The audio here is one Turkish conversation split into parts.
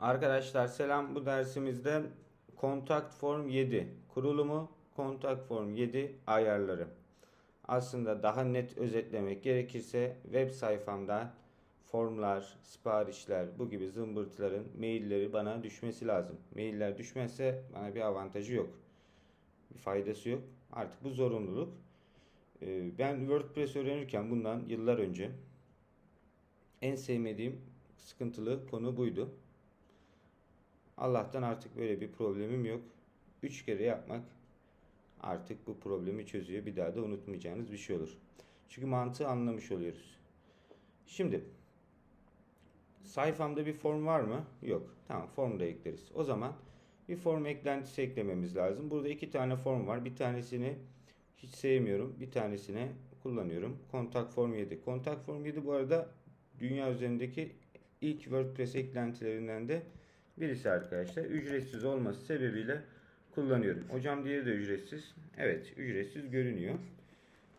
Arkadaşlar selam bu dersimizde Contact Form 7 kurulumu Contact Form 7 ayarları. Aslında daha net özetlemek gerekirse web sayfamda formlar, siparişler bu gibi zımbırtıların mailleri bana düşmesi lazım. Mailler düşmezse bana bir avantajı yok. Bir faydası yok. Artık bu zorunluluk. Ee, Ben WordPress öğrenirken bundan yıllar önce en sevmediğim sıkıntılı konu buydu. Allah'tan artık böyle bir problemim yok. Üç kere yapmak artık bu problemi çözüyor. Bir daha da unutmayacağınız bir şey olur. Çünkü mantığı anlamış oluyoruz. Şimdi sayfamda bir form var mı? Yok. Tamam form da ekleriz. O zaman bir form eklentisi eklememiz lazım. Burada iki tane form var. Bir tanesini hiç sevmiyorum. Bir tanesine kullanıyorum. Kontak form 7. Kontak form 7 bu arada dünya üzerindeki ilk WordPress eklentilerinden de birisi arkadaşlar. Ücretsiz olması sebebiyle kullanıyorum. Hocam diğeri de ücretsiz. Evet ücretsiz görünüyor.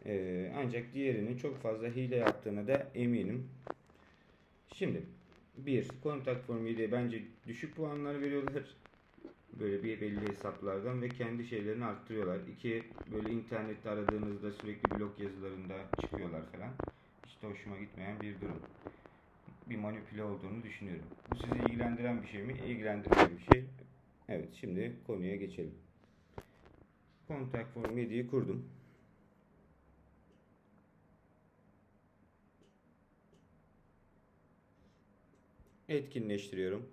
Ee, ancak diğerinin çok fazla hile yaptığına da eminim. Şimdi bir kontak form 7'ye bence düşük puanlar veriyorlar. Böyle bir belli hesaplardan ve kendi şeylerini arttırıyorlar. İki böyle internette aradığınızda sürekli blog yazılarında çıkıyorlar falan. İşte hoşuma gitmeyen bir durum manipüle olduğunu düşünüyorum. Bu sizi ilgilendiren bir şey mi? İlgilendiren bir şey. Evet, şimdi konuya geçelim. Contact Form 7'yi kurdum. Etkinleştiriyorum.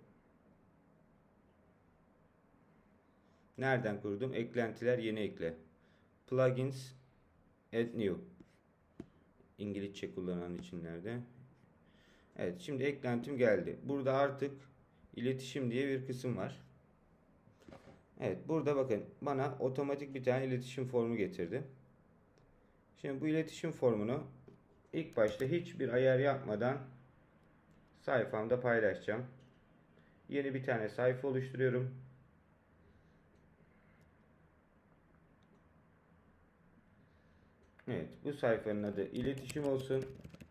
Nereden kurdum? Eklentiler yeni ekle. Plugins add new. İngilizce kullanan için nerede? Evet şimdi eklentim geldi. Burada artık iletişim diye bir kısım var. Evet burada bakın bana otomatik bir tane iletişim formu getirdi. Şimdi bu iletişim formunu ilk başta hiçbir ayar yapmadan sayfamda paylaşacağım. Yeni bir tane sayfa oluşturuyorum. Evet bu sayfanın adı iletişim olsun.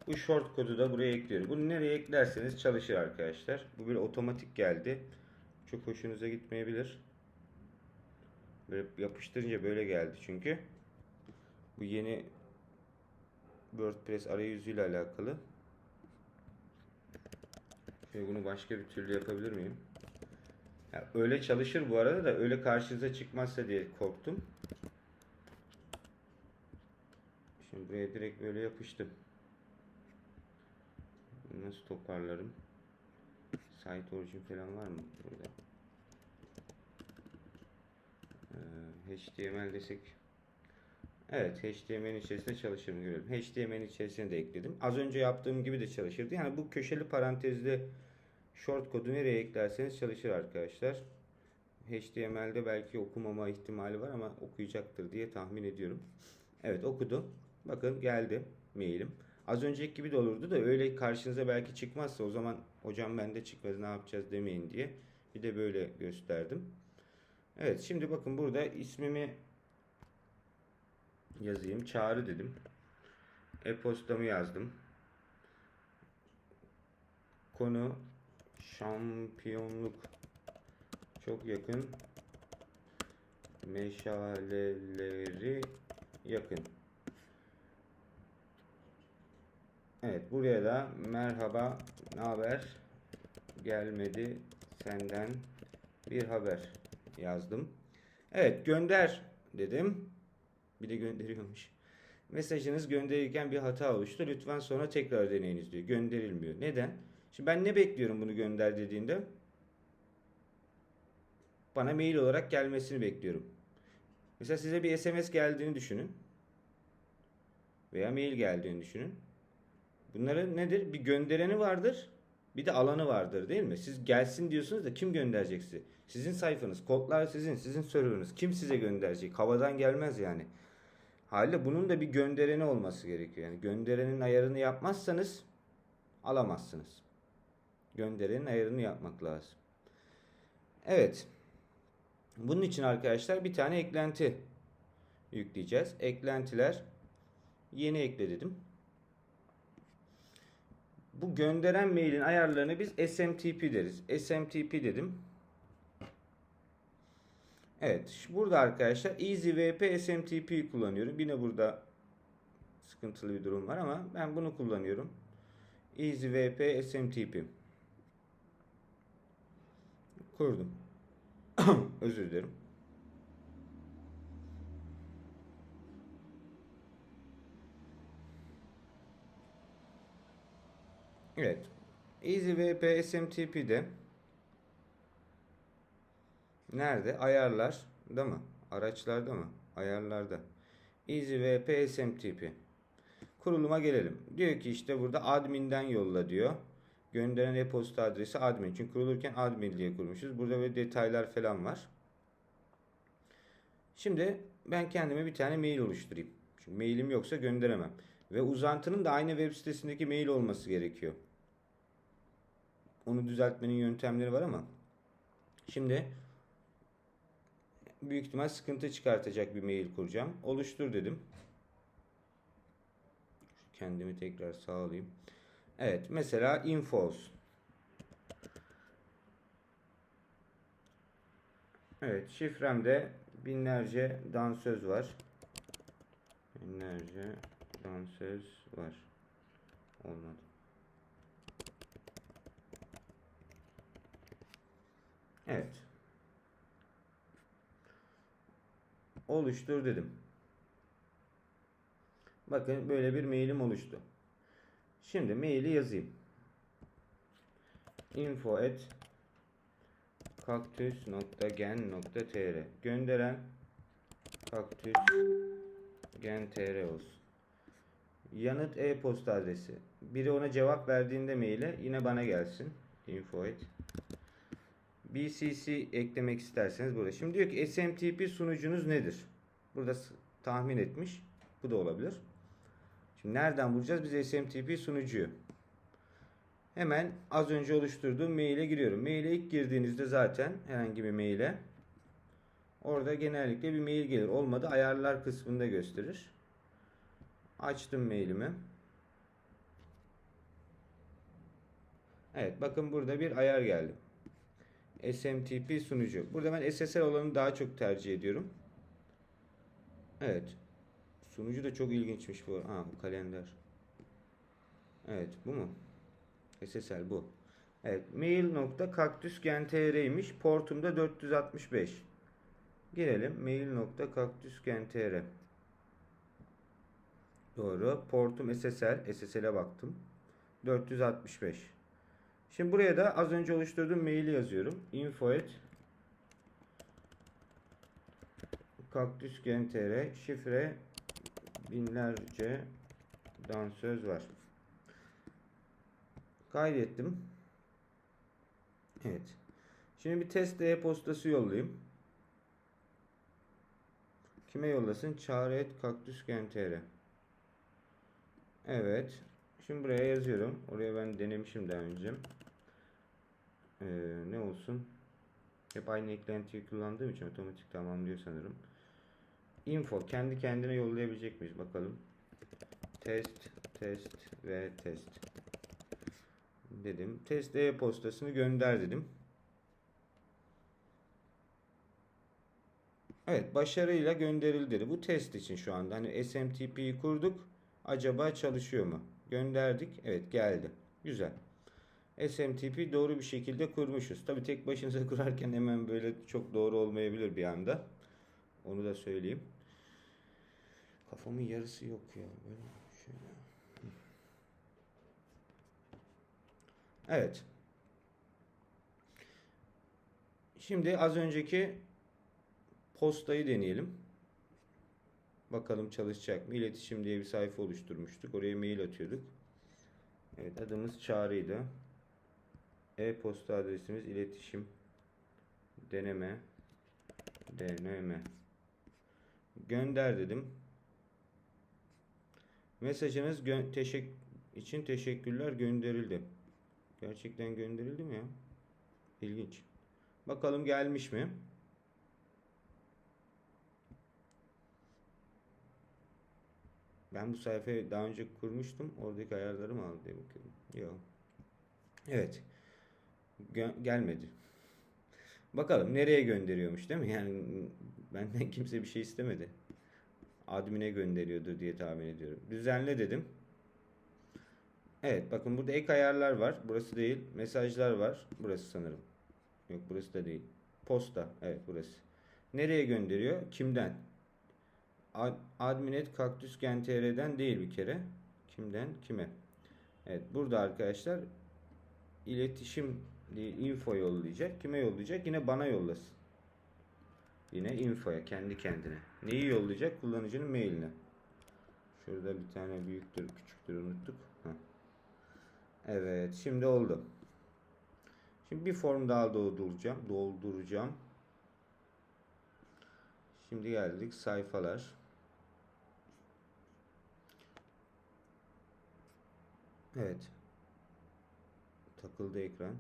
Bu short kodu da buraya ekliyorum. Bunu nereye eklerseniz çalışır arkadaşlar. Bu bir otomatik geldi. Çok hoşunuza gitmeyebilir. Böyle yapıştırınca böyle geldi çünkü. Bu yeni WordPress arayüzüyle alakalı. Şöyle bunu başka bir türlü yapabilir miyim? Ya öyle çalışır bu arada da öyle karşınıza çıkmazsa diye korktum. Şimdi buraya direkt böyle yapıştım. Nasıl toparlarım? Site origin falan var mı burada? Ee, HTML desek. Evet HTML'in içerisinde çalışır mı görelim. HTML'in içerisine de ekledim. Az önce yaptığım gibi de çalışırdı. Yani bu köşeli parantezli short kodu nereye eklerseniz çalışır arkadaşlar. HTML'de belki okumama ihtimali var ama okuyacaktır diye tahmin ediyorum. Evet okudu. Bakın geldi mailim. Az önceki gibi de olurdu da öyle karşınıza belki çıkmazsa o zaman hocam bende çıkmaz ne yapacağız demeyin diye bir de böyle gösterdim. Evet şimdi bakın burada ismimi yazayım. Çağrı dedim. E-postamı yazdım. Konu şampiyonluk çok yakın meşaleleri yakın. Evet buraya da merhaba ne haber gelmedi senden bir haber yazdım. Evet gönder dedim. Bir de gönderiyormuş. Mesajınız gönderirken bir hata oluştu. Lütfen sonra tekrar deneyiniz diyor. Gönderilmiyor. Neden? Şimdi ben ne bekliyorum bunu gönder dediğinde? Bana mail olarak gelmesini bekliyorum. Mesela size bir SMS geldiğini düşünün. Veya mail geldiğini düşünün. Bunların nedir? Bir göndereni vardır. Bir de alanı vardır değil mi? Siz gelsin diyorsunuz da kim gönderecek? Sizin sayfanız, kodlar sizin, sizin serverınız. Kim size gönderecek? Havadan gelmez yani. Haliyle bunun da bir göndereni olması gerekiyor. Yani gönderenin ayarını yapmazsanız alamazsınız. Gönderenin ayarını yapmak lazım. Evet. Bunun için arkadaşlar bir tane eklenti yükleyeceğiz. Eklentiler yeni ekle dedim. Bu gönderen mailin ayarlarını biz SMTP deriz. SMTP dedim. Evet. Burada arkadaşlar EasyVP SMTP kullanıyorum. Yine burada sıkıntılı bir durum var ama ben bunu kullanıyorum. EasyVP SMTP. Kurdum. Özür dilerim. Evet. EasyVP SMTP'de nerede? Ayarlarda mı? Araçlarda mı? Ayarlarda. EasyVP SMTP. Kuruluma gelelim. Diyor ki işte burada admin'den yolla diyor. Gönderen e-posta adresi admin. Çünkü kurulurken admin diye kurmuşuz. Burada böyle detaylar falan var. Şimdi ben kendime bir tane mail oluşturayım. Çünkü mailim yoksa gönderemem. Ve uzantının da aynı web sitesindeki mail olması gerekiyor. Onu düzeltmenin yöntemleri var ama şimdi büyük ihtimal sıkıntı çıkartacak bir mail kuracağım. Oluştur dedim. Kendimi tekrar sağlayayım. Evet mesela info. Evet şifremde binlerce dansöz var. Binlerce dansöz var. Olmadı. Evet. Oluştur dedim. Bakın böyle bir mailim oluştu. Şimdi maili yazayım. info at kaktüs.gen.tr Gönderen kaktüs olsun. Yanıt e-posta adresi. Biri ona cevap verdiğinde maile yine bana gelsin. info at BCC eklemek isterseniz burada. Şimdi diyor ki SMTP sunucunuz nedir? Burada tahmin etmiş. Bu da olabilir. Şimdi nereden bulacağız? Biz SMTP sunucuyu. Hemen az önce oluşturduğum maile giriyorum. Maile ilk girdiğinizde zaten herhangi bir maile orada genellikle bir mail gelir. Olmadı ayarlar kısmında gösterir. Açtım mailimi. Evet bakın burada bir ayar geldi. SMTP sunucu. Burada ben SSL olanı daha çok tercih ediyorum. Evet. Sunucu da çok ilginçmiş bu. Ha bu kalender. Evet bu mu? SSL bu. Evet mail.kaktüsgen.tr'ymiş. Portumda 465. Girelim. mail.kaktüsgen.tr Doğru. Portum SSL. SSL'e baktım. 465. Şimdi buraya da az önce oluşturduğum maili yazıyorum. info at kaktüsgen.tr şifre binlerce dansöz var. Kaydettim. Evet. Şimdi bir test e-postası yollayayım. Kime yollasın? Çağrı et kaktüsgen.tr Evet. Şimdi buraya yazıyorum. Oraya ben denemişim daha önce. Ee, ne olsun? Hep aynı eklentiyi kullandığım için otomatik tamamlıyor sanırım. Info kendi kendine yollayabilecek miyiz bakalım. Test, test ve test. Dedim. Test e-postasını gönder dedim. Evet başarıyla gönderildi. Bu test için şu anda. Hani SMTP'yi kurduk. Acaba çalışıyor mu? Gönderdik. Evet geldi. Güzel. SMTP doğru bir şekilde kurmuşuz. Tabi tek başınıza kurarken hemen böyle çok doğru olmayabilir bir anda. Onu da söyleyeyim. Kafamın yarısı yok ya. Böyle şöyle. Evet. Şimdi az önceki postayı deneyelim. Bakalım çalışacak mı? İletişim diye bir sayfa oluşturmuştuk. Oraya mail atıyorduk. Evet adımız Çağrı'ydı. E-posta adresimiz iletişim deneme deneme gönder dedim. Mesajınız gö- teşek için teşekkürler gönderildi. Gerçekten gönderildi mi ya? İlginç. Bakalım gelmiş mi? Ben bu sayfayı daha önce kurmuştum. Oradaki ayarları mı aldı diye bakıyorum. Yok. Evet. Gelmedi. Bakalım nereye gönderiyormuş değil mi? Yani benden kimse bir şey istemedi. Admin'e gönderiyordur diye tahmin ediyorum. Düzenle dedim. Evet bakın burada ek ayarlar var. Burası değil. Mesajlar var. Burası sanırım. Yok burası da değil. Posta. Evet burası. Nereye gönderiyor? Kimden? Ad- Adminet Kaktüsgen.tr'den değil bir kere. Kimden? Kime? Evet burada arkadaşlar iletişim diye info yollayacak. Kime yollayacak? Yine bana yollasın. Yine infoya kendi kendine. Neyi yollayacak? Kullanıcının mailine. Şurada bir tane büyüktür, küçüktür unuttuk. Heh. Evet, şimdi oldu. Şimdi bir form daha dolduracağım. Dolduracağım. Şimdi geldik sayfalar. Evet. Takıldı ekran.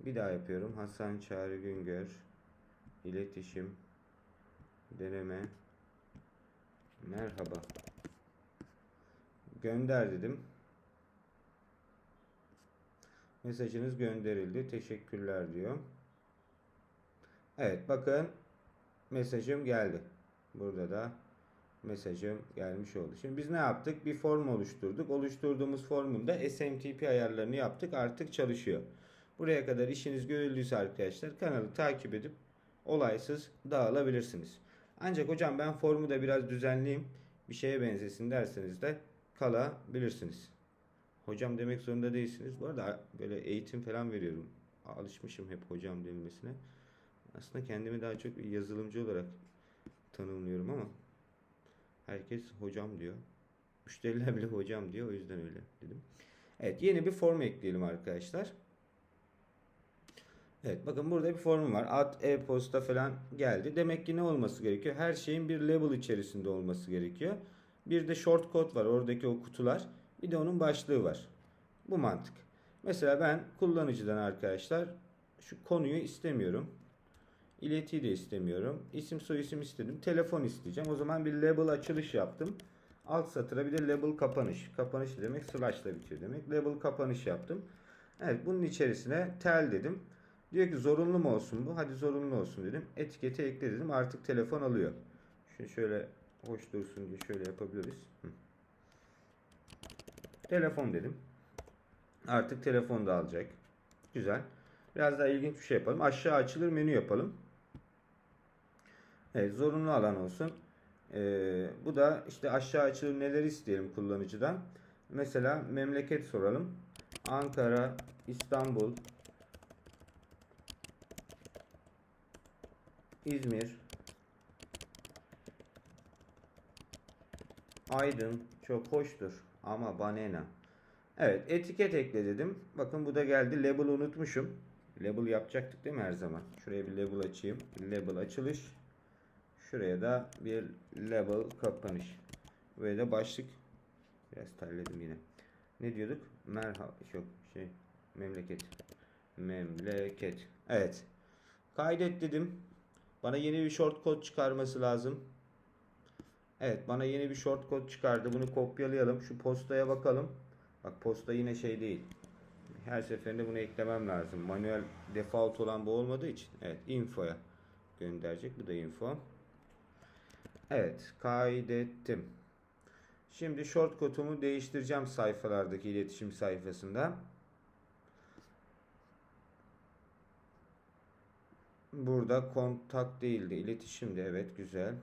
Bir daha yapıyorum. Hasan Çağrı Güngör. İletişim. Deneme. Merhaba. Gönder dedim. Mesajınız gönderildi. Teşekkürler diyor. Evet bakın mesajım geldi. Burada da mesajım gelmiş oldu. Şimdi biz ne yaptık? Bir form oluşturduk. Oluşturduğumuz formun da SMTP ayarlarını yaptık. Artık çalışıyor. Buraya kadar işiniz görüldüyse arkadaşlar kanalı takip edip olaysız dağılabilirsiniz. Ancak hocam ben formu da biraz düzenleyeyim. Bir şeye benzesin derseniz de kalabilirsiniz. Hocam demek zorunda değilsiniz. Bu arada böyle eğitim falan veriyorum. Alışmışım hep hocam denilmesine. Aslında kendimi daha çok yazılımcı olarak tanımlıyorum ama herkes hocam diyor. Müşteriler bile hocam diyor. O yüzden öyle dedim. Evet yeni bir form ekleyelim arkadaşlar. Evet bakın burada bir form var. Ad, e-posta falan geldi. Demek ki ne olması gerekiyor? Her şeyin bir label içerisinde olması gerekiyor. Bir de short code var. Oradaki o kutular. Bir de onun başlığı var. Bu mantık. Mesela ben kullanıcıdan arkadaşlar şu konuyu istemiyorum. İletiyi de istemiyorum. İsim soyisim istedim. Telefon isteyeceğim. O zaman bir label açılış yaptım. Alt satıra bir de label kapanış. Kapanış demek slash ile bitiyor demek. Label kapanış yaptım. Evet bunun içerisine tel dedim. Diyor ki zorunlu mu olsun bu? Hadi zorunlu olsun dedim. Etiketi ekle dedim. Artık telefon alıyor. Şimdi şöyle hoş dursun diye şöyle yapabiliriz. Hı. Telefon dedim. Artık telefon da alacak. Güzel. Biraz daha ilginç bir şey yapalım. Aşağı açılır menü yapalım. Evet zorunlu alan olsun. Ee, bu da işte aşağı açılır neler isteyelim kullanıcıdan. Mesela memleket soralım. Ankara, İstanbul, İzmir, Aydın çok hoştur ama banana. Evet etiket ekle dedim. Bakın bu da geldi. Label unutmuşum. Label yapacaktık değil mi her zaman? Şuraya bir label açayım. Label açılış. Şuraya da bir label kapanış. Böyle de başlık. Biraz terledim yine. Ne diyorduk? Merhaba. Yok şey. Memleket. Memleket. Evet. Kaydet dedim. Bana yeni bir short code çıkarması lazım. Evet bana yeni bir short code çıkardı. Bunu kopyalayalım. Şu postaya bakalım. Bak posta yine şey değil. Her seferinde bunu eklemem lazım. Manuel default olan bu olmadığı için. Evet info'ya gönderecek. Bu da info. Evet kaydettim. Şimdi short code'umu değiştireceğim sayfalardaki iletişim sayfasında. Burada kontak değildi. iletişimdi. Evet güzel.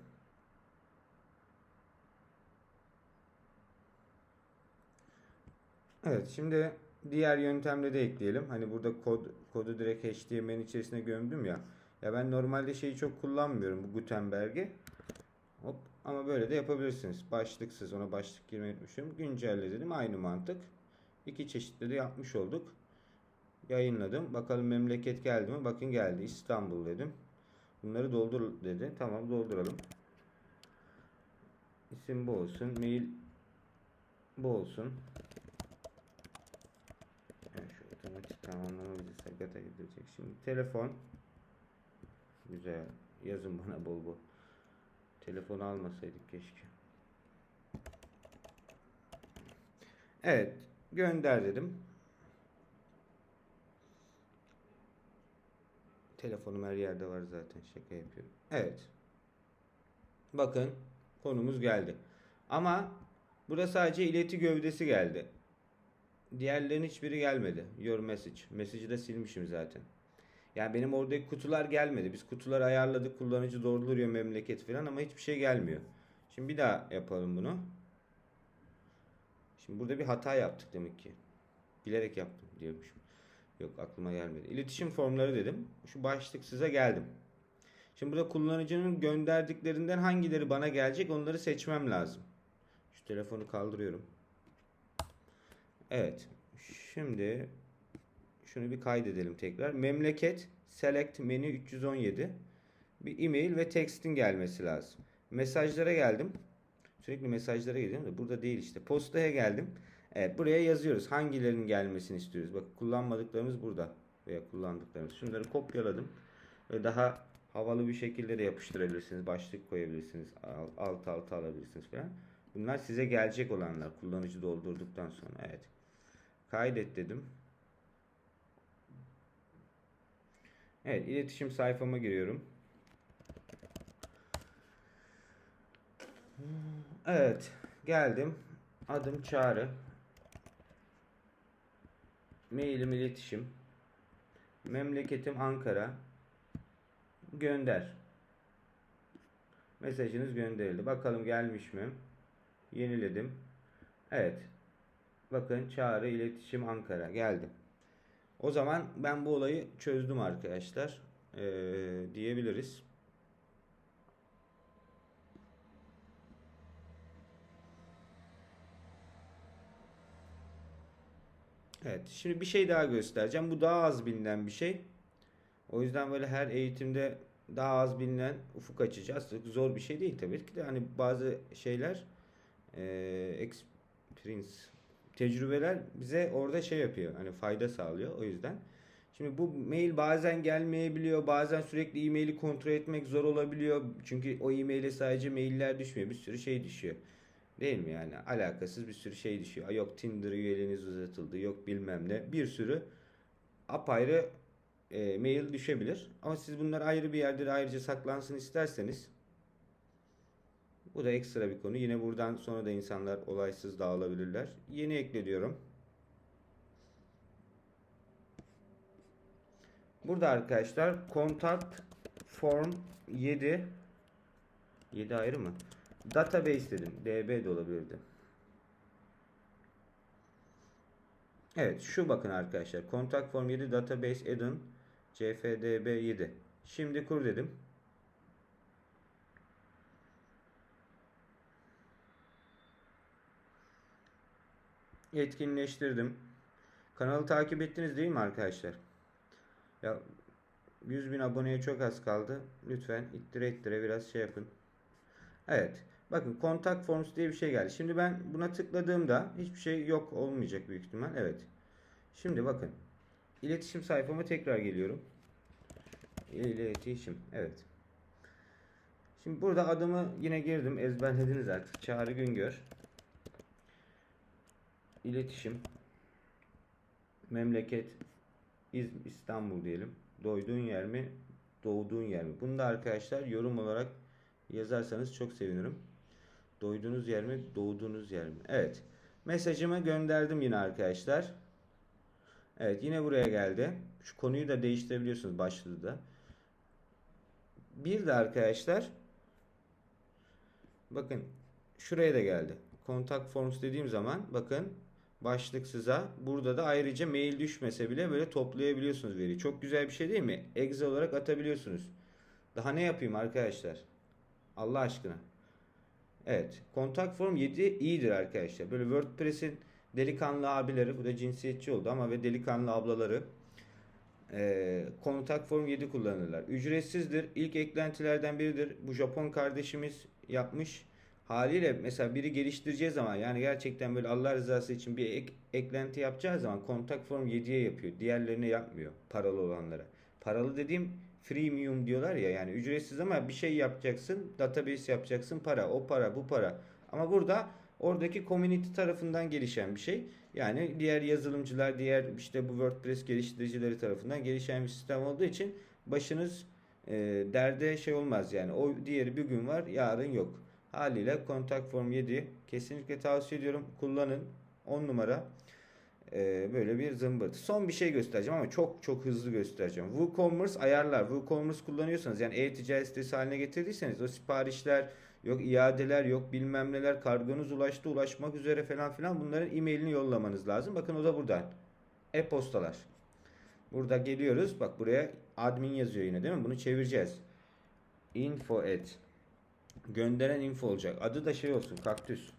Evet şimdi diğer yöntemle de ekleyelim. Hani burada kod kodu direkt HTML'in içerisine gömdüm ya. Ya ben normalde şeyi çok kullanmıyorum bu Gutenberg'i. Ama böyle de yapabilirsiniz. Başlıksız ona başlık girmeyi unutmuşum. Güncelle dedim aynı mantık. İki çeşitli de yapmış olduk. Yayınladım. Bakalım memleket geldi mi? Bakın geldi. İstanbul dedim. Bunları doldur dedi. Tamam dolduralım. İsim bu olsun. Mail bu olsun. Yani şu otomatik tamamlama bizi sakata gidecek. Şimdi telefon. Güzel. Yazın bana bol bol. Telefonu almasaydık keşke. Evet. Gönder dedim. Telefonum her yerde var zaten. Şaka yapıyorum. Evet. Bakın konumuz geldi. Ama burada sadece ileti gövdesi geldi. Diğerlerinin hiçbiri gelmedi. Your message. Mesajı da silmişim zaten. Yani benim oradaki kutular gelmedi. Biz kutuları ayarladık. Kullanıcı dolduruyor memleket falan ama hiçbir şey gelmiyor. Şimdi bir daha yapalım bunu. Şimdi burada bir hata yaptık demek ki. Bilerek yaptım diyormuşum. Yok aklıma gelmedi. İletişim formları dedim. Şu başlık size geldim. Şimdi burada kullanıcının gönderdiklerinden hangileri bana gelecek onları seçmem lazım. Şu telefonu kaldırıyorum. Evet. Şimdi şunu bir kaydedelim tekrar. Memleket select menü 317. Bir e-mail ve text'in gelmesi lazım. Mesajlara geldim. Sürekli mesajlara gidiyorum da burada değil işte. Postaya geldim. Evet buraya yazıyoruz. Hangilerinin gelmesini istiyoruz. Bak kullanmadıklarımız burada. Veya kullandıklarımız. Şunları kopyaladım. Ve daha havalı bir şekilde de yapıştırabilirsiniz. Başlık koyabilirsiniz. Alt alta alabilirsiniz falan. Bunlar size gelecek olanlar. Kullanıcı doldurduktan sonra. Evet. Kaydet dedim. Evet iletişim sayfama giriyorum. Evet geldim. Adım Çağrı. Mailim iletişim. Memleketim Ankara. Gönder. Mesajınız gönderildi. Bakalım gelmiş mi? Yeniledim. Evet. Bakın çağrı iletişim Ankara geldi. O zaman ben bu olayı çözdüm arkadaşlar. Ee, diyebiliriz. Evet. Şimdi bir şey daha göstereceğim. Bu daha az bilinen bir şey. O yüzden böyle her eğitimde daha az bilinen ufuk açacağız. Zor bir şey değil tabii ki de. Hani bazı şeyler e, experience tecrübeler bize orada şey yapıyor. Hani fayda sağlıyor. O yüzden. Şimdi bu mail bazen gelmeyebiliyor. Bazen sürekli e-maili kontrol etmek zor olabiliyor. Çünkü o e-maile sadece mailler düşmüyor. Bir sürü şey düşüyor. Değil mi yani? Alakasız bir sürü şey düşüyor. Yok Tinder üyeliğiniz uzatıldı. Yok bilmem ne. Bir sürü apayrı e, mail düşebilir. Ama siz bunlar ayrı bir yerde de ayrıca saklansın isterseniz bu da ekstra bir konu. Yine buradan sonra da insanlar olaysız dağılabilirler. Yeni ekle diyorum. Burada arkadaşlar contact form 7 7 ayrı mı? Database dedim. DB de olabilirdi. Evet şu bakın arkadaşlar. Contact form 7 database add-on cfdb 7. Şimdi kur dedim. Etkinleştirdim. Kanalı takip ettiniz değil mi arkadaşlar? Ya 100 bin aboneye çok az kaldı. Lütfen ittire ittire biraz şey yapın. Evet. Bakın contact forms diye bir şey geldi. Şimdi ben buna tıkladığımda hiçbir şey yok olmayacak büyük ihtimal. Evet. Şimdi bakın. İletişim sayfama tekrar geliyorum. İletişim. Evet. Şimdi burada adımı yine girdim. Ezberlediniz artık. Çağrı Güngör. İletişim. Memleket İz- İstanbul diyelim. Doyduğun yer mi? Doğduğun yer mi? Bunu da arkadaşlar yorum olarak yazarsanız çok sevinirim. Doyduğunuz yer mi? Doğduğunuz yer mi? Evet. Mesajımı gönderdim yine arkadaşlar. Evet yine buraya geldi. Şu konuyu da değiştirebiliyorsunuz başlığı da. Bir de arkadaşlar bakın şuraya da geldi. Contact Forms dediğim zaman bakın başlıksıza burada da ayrıca mail düşmese bile böyle toplayabiliyorsunuz veriyi. Çok güzel bir şey değil mi? Excel olarak atabiliyorsunuz. Daha ne yapayım arkadaşlar? Allah aşkına. Evet. Contact Form 7 iyidir arkadaşlar. Böyle WordPress'in delikanlı abileri, bu da cinsiyetçi oldu ama ve delikanlı ablaları e, Contact Form 7 kullanırlar. Ücretsizdir. İlk eklentilerden biridir. Bu Japon kardeşimiz yapmış. Haliyle mesela biri geliştireceği zaman yani gerçekten böyle Allah rızası için bir ek, eklenti yapacağı zaman Contact Form 7'ye yapıyor. Diğerlerine yapmıyor. Paralı olanlara. Paralı dediğim freemium diyorlar ya yani ücretsiz ama bir şey yapacaksın. Database yapacaksın para. O para bu para. Ama burada Oradaki community tarafından gelişen bir şey. Yani diğer yazılımcılar, diğer işte bu WordPress geliştiricileri tarafından gelişen bir sistem olduğu için başınız e, derde şey olmaz yani. O diğeri bir gün var, yarın yok. Haliyle Contact Form 7 kesinlikle tavsiye ediyorum. Kullanın. 10 numara. E, böyle bir zımbırtı. Son bir şey göstereceğim ama çok çok hızlı göstereceğim. WooCommerce ayarlar. WooCommerce kullanıyorsanız yani e-ticaret sitesi haline getirdiyseniz o siparişler yok iadeler yok bilmem neler kargonuz ulaştı ulaşmak üzere falan filan bunların e-mailini yollamanız lazım. Bakın o da buradan. E-postalar. Burada geliyoruz. Bak buraya admin yazıyor yine değil mi? Bunu çevireceğiz. Info et. Gönderen info olacak. Adı da şey olsun. Kaktüs.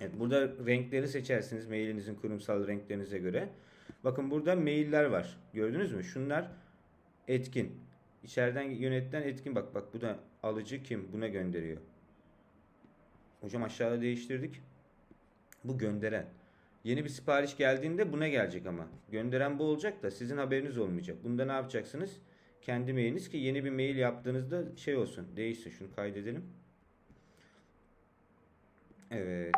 Evet, burada renkleri seçersiniz mailinizin kurumsal renklerinize göre. Bakın burada mailler var. Gördünüz mü? Şunlar etkin. İçeriden yönetilen etkin. Bak bak bu da alıcı kim? Buna gönderiyor. Hocam aşağıda değiştirdik. Bu gönderen. Yeni bir sipariş geldiğinde buna gelecek ama. Gönderen bu olacak da sizin haberiniz olmayacak. Bunda ne yapacaksınız? Kendi mailiniz ki yeni bir mail yaptığınızda şey olsun. Değişsin. Şunu kaydedelim. Evet.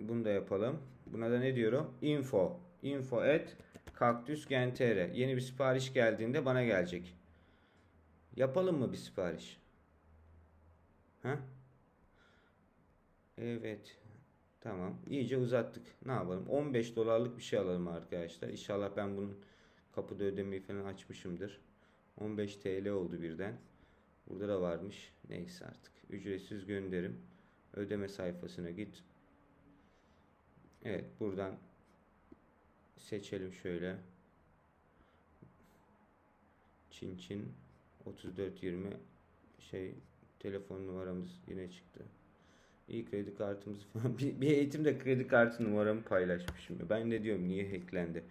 Bunu da yapalım. Buna da ne diyorum? Info. Info at kaktüsgen.tr Yeni bir sipariş geldiğinde bana gelecek. Yapalım mı bir sipariş? Ha? Evet. Tamam. İyice uzattık. Ne yapalım? 15 dolarlık bir şey alalım arkadaşlar. İnşallah ben bunun kapıda ödemeyi falan açmışımdır. 15 TL oldu birden. Burada da varmış. Neyse artık. Ücretsiz gönderim. Ödeme sayfasına git. Evet buradan seçelim şöyle. Çin Çin 3420 şey telefon numaramız yine çıktı. İyi kredi kartımız falan. Bir, bir eğitimde kredi kartı numaramı paylaşmışım. Ben ne diyorum niye hacklendi?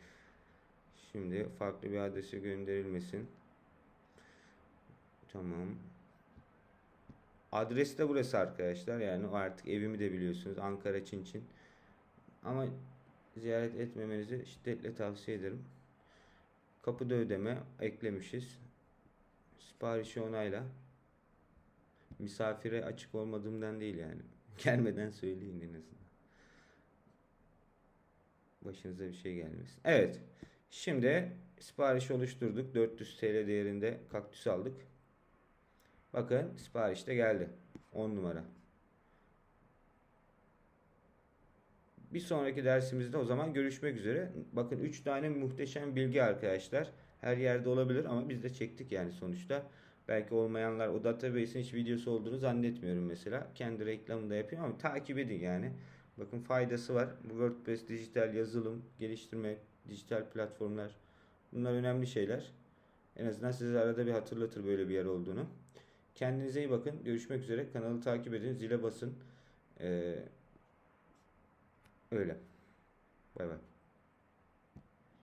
Şimdi farklı bir adrese gönderilmesin. Tamam. Adres de burası arkadaşlar. Yani artık evimi de biliyorsunuz. Ankara Çin Çin. Ama ziyaret etmemenizi şiddetle tavsiye ederim. Kapıda ödeme eklemişiz. Siparişi onayla. Misafire açık olmadığımdan değil yani. Gelmeden söyleyin en azından. Başınıza bir şey gelmesin. Evet. Şimdi sipariş oluşturduk. 400 TL değerinde kaktüs aldık. Bakın sipariş de geldi. 10 numara. Bir sonraki dersimizde o zaman görüşmek üzere. Bakın 3 tane muhteşem bilgi arkadaşlar. Her yerde olabilir ama biz de çektik yani sonuçta. Belki olmayanlar o database'in hiç videosu olduğunu zannetmiyorum mesela. Kendi reklamını da yapıyor ama takip edin yani. Bakın faydası var. Bu WordPress dijital yazılım, geliştirme, dijital platformlar bunlar önemli şeyler. En azından size arada bir hatırlatır böyle bir yer olduğunu. Kendinize iyi bakın. Görüşmek üzere. Kanalı takip edin. Zile basın. Ee, öyle. Bay bay.